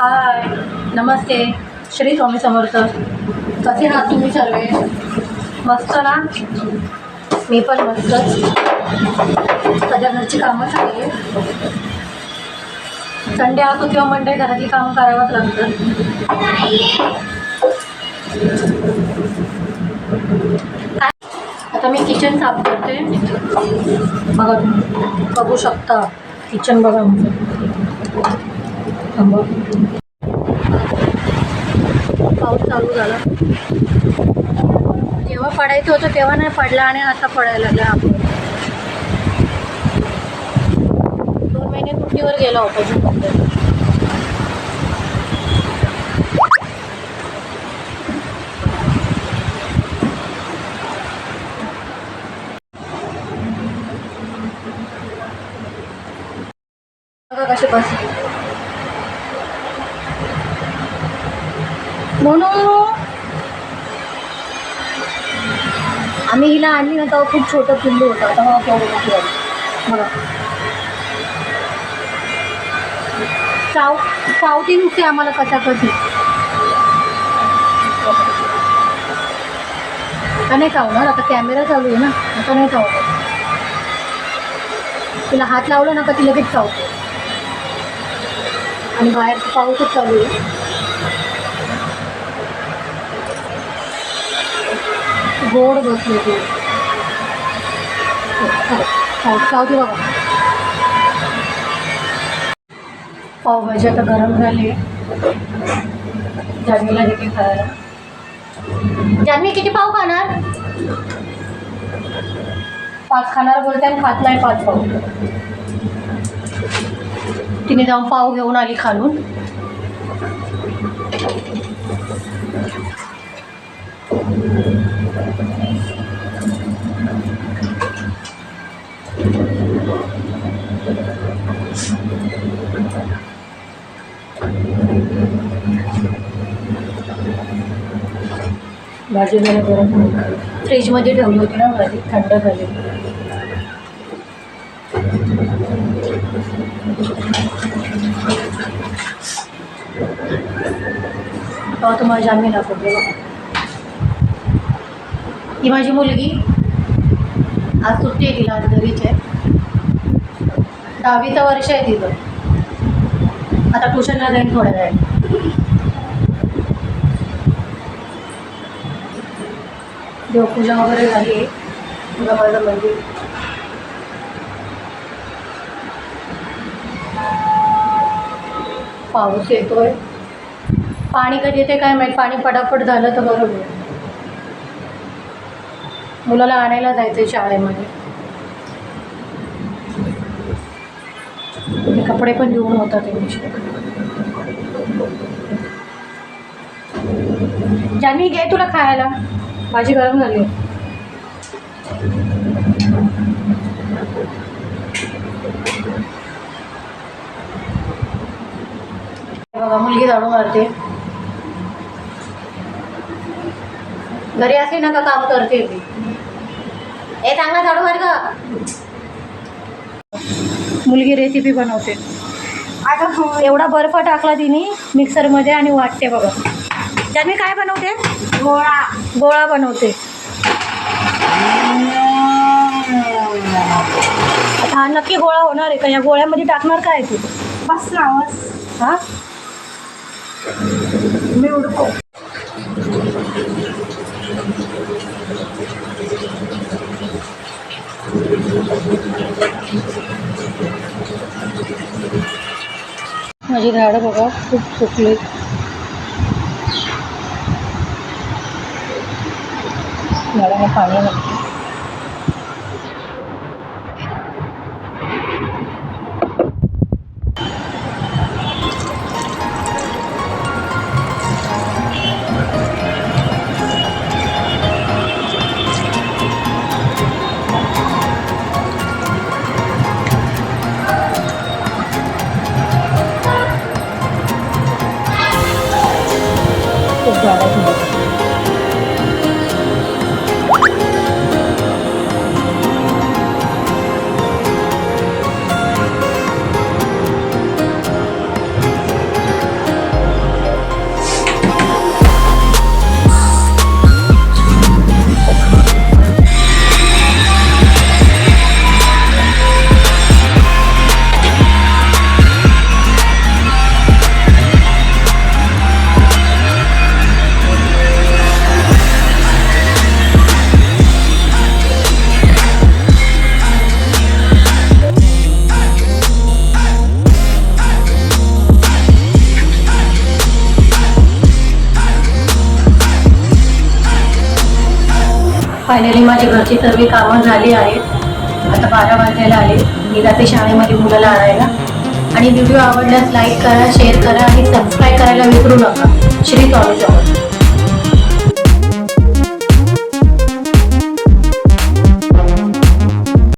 हाय नमस्ते. श्री स्वामी समर्थ. कसे आहात तुम्ही सर्व? मस्त ना? मी पण मस्त. सध्या घरची कामं चालली संडे असो किंवा मंडे घरातली कामं करावंच लागतं आता मी किचन साफ करते. बघा बघू शकता. किचन बघा. थांबा. पाऊस चालू झाला. जेव्हा पडायचं होतं तेव्हा नाही पडला आणि आता पडायला लागला आपण. दोन महिने सुट्टीवर गेला होता कसे बसले. म्हणून आम्ही हिला आणली ना तेव्हा खूप छोटं पिल्लू होतं. आता मला केवढं मोठी आली बघा चाव चावती नुसते आम्हाला कशाकशी आता नाही चावणार आता कॅमेरा चालू आहे ना. आता नाही चावणार तिला हात लावला ना का ती लगेच चावते. आणि बाहेर पाऊसच चालू आहे. गोड बसले ते. चावते बघा पावभाजी आता गरम झाली. जान्हवीला देते खायला जान्हवी किती पाव खाणार? पाच खाणार बोलते आणि खात नाही पाच पाव. तिने जाऊन पाव घेऊन आली खालून. भाजी जरा गरम फ्रीजमध्ये ठेवली होती ना भाजी थंड झाली. तेव्हा तुम्हाला जामीन दाखवते ही माझी मुलगी. आज सुट्टी आहे तिला आज घरीच आहे. दहावीचं वर्ष आहे तिथं आता ट्युशनला जाईन थोड्या वेळ देवपूजा वगैरे झाली आहे. तुला माझं मंदिर. पाऊस येतोय. पाणी कधी येते काय माहीत? पाणी पटापट झालं तर बरोबर मुलाला आणायला जायचं आहे शाळेमध्ये कपडे पण घेऊन होतात त्यांचे. जान्हवी घे तुला खायला. भाजी गरम झाली. बघा मुलगी झाडू मारते. घरी असली ना का काम करते ती. ए चांगला झाडू का मुलगी रेसिपी बनवते. एवढा बर्फ टाकला तिने मिक्सरमध्ये आणि वाटते बघा. जान्हवी काय बनवते? गोळा. गोळा बनवते. आता हा नक्की गोळा होणार आहे का? या गोळ्यामध्ये टाकणार काय तू? बस ना बस. हा? मी उडको. माझी झाडं बघा खूप सुकली झाडांना पाणी लागतं खूप झाडाची बघा फायनली माझी घरची सर्व कामं झाली आहेत. आता बारा वाजायला आले. मी जाते शाळेमध्ये मुलाला आणायला. आणि व्हिडिओ आवडल्यास लाईक करा शेअर करा आणि सबस्क्राईब करायला विसरू नका. श्री स्वामी समर्थ.